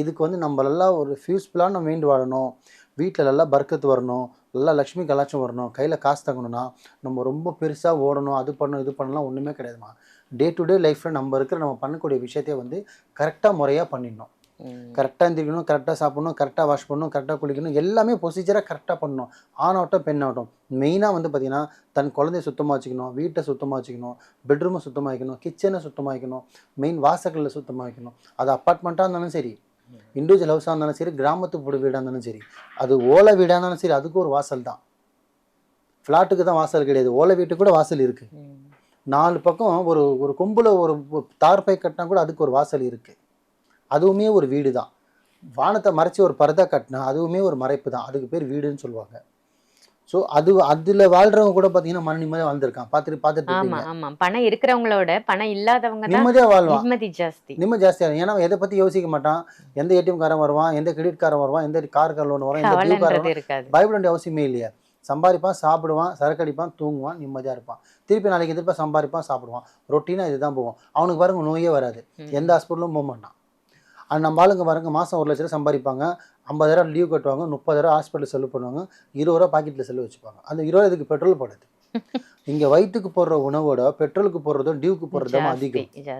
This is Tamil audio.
இதுக்கு வந்து நம்ம எல்லாம் ஒரு ஃபியூஸ்ஃபுல்லாக நம்ம மைண்ட் வாழணும். வீட்டில் நல்லா பர்க்கத்து வரணும். நல்லா லக்ஷ்மி கலாச்சம் வரணும். கையில் காசு தங்கணும்னா நம்ம ரொம்ப பெருசாக ஓடணும் அது பண்ணணும் இது பண்ணலாம் ஒன்றுமே கிடையாதுமா. டே டு டே லைஃப்பில் நம்ம இருக்கிற நம்ம பண்ணக்கூடிய விஷயத்தையே வந்து கரெக்டாக முறையாக பண்ணிடணும். கரெக்டாக எந்திரிக்கணும் கரெக்டாக சாப்பிடணும் கரெக்டாக வாஷ் பண்ணணும் கரெக்டாக குளிக்கணும் எல்லாமே ப்ரொசீஜராக கரெக்டாக பண்ணணும். ஆணாகட்டும் பெண்ணாகட்டும் மெயினாக வந்து பார்த்திங்கன்னா தன் குழந்தைய சுத்தமாக வச்சுக்கணும் வீட்டை சுத்தமாக வச்சுக்கணும் பெட்ரூமை சுத்தமாக வைக்கணும் கிச்சனை சுத்தமாக வைக்கணும் மெயின் வாசல்களில் சுத்தமாக வைக்கணும். அது அப்பார்ட்மெண்ட்டாக இருந்தாலும் சரி இண்டிவிஜுவல் ஹவுஸாக இருந்தாலும் சரி கிராமத்து வீடு வீடாக இருந்தாலும் சரி அது ஓலை வீடாக இருந்தாலும் சரி அதுக்கு ஒரு வாசல் தான். ஃப்ளாட்டுக்கு தான் வாசல் கிடையாது. ஓலை வீட்டுக்கு கூட வாசல் இருக்குது நாலு பக்கம் ஒரு ஒரு கொம்பில் ஒரு ஒரு தார்பை கட்டினா கூட அதுக்கு ஒரு வாசல் இருக்குது அதுவுமே ஒரு வீடு தான் வானத்தை மறைச்சி ஒரு பரதா கட்டினா அதுவுமே ஒரு மறைப்பு தான். அதுக்கு பேர் வீடுன்னு சொல்லுவாங்க. ஸோ அது அதில் வாழ்கிறவங்க கூட பார்த்தீங்கன்னா மன நிம்மதியாக வாழ்ந்திருக்கான் பார்த்துட்டு பார்த்துட்டு ஆமா இருப்பீங்க. ஆமா. பணம் இருக்கிறவங்களோட பணம் இல்லாதவங்க நிம்மதியாக வாழ்வான் நிம்மதி ஜாஸ்தி. நிம்மதி ஜாஸ்தியாக ஏன்னா எதை பற்றி யோசிக்க மாட்டான். எந்த ஏடிஎம் காரன் வருவான் எந்த கிரெடிட் காரன் வருவான் எந்த கார் கார் லோன் வரும் எந்த கார் இருக்காது. பயப்பட வேண்டிய அவசியமே இல்லையா. சம்பாதிப்பான் சாப்பிடுவான் சரக்கு அடிப்பான் தூங்குவான் நிம்மதியாக இருப்பான். திருப்பி நாளைக்கு திருப்பி சம்பாதிப்பான் சாப்பிடுவான். ரொட்டீனாக இதுதான் போவோம் அவனுக்கு பாருங்க நோயே வராது. எந்த ஹாஸ்பிட்டலும் போக மாட்டான். அது நம்ம ஆளுங்க பாருங்க மாதம் ஒரு லட்ச ரூபா சம்பாதிப்பாங்க. ஐம்பதாயிரம் லீவ் கட்டுவாங்க முப்பதாயிரம் ஹாஸ்பிட்டல் செலவு பண்ணுவாங்க இருபது ரூபா பாக்கெட்டில் செலவு வச்சுப்பாங்க. அந்த இருபது இதுக்கு பெட்ரோல் போடுது. இங்கே வயிற்றுக்கு போடுற உணவோட பெட்ரோலுக்கு போடுறதும் டியூக்கு போடுறதும் அதிகம்.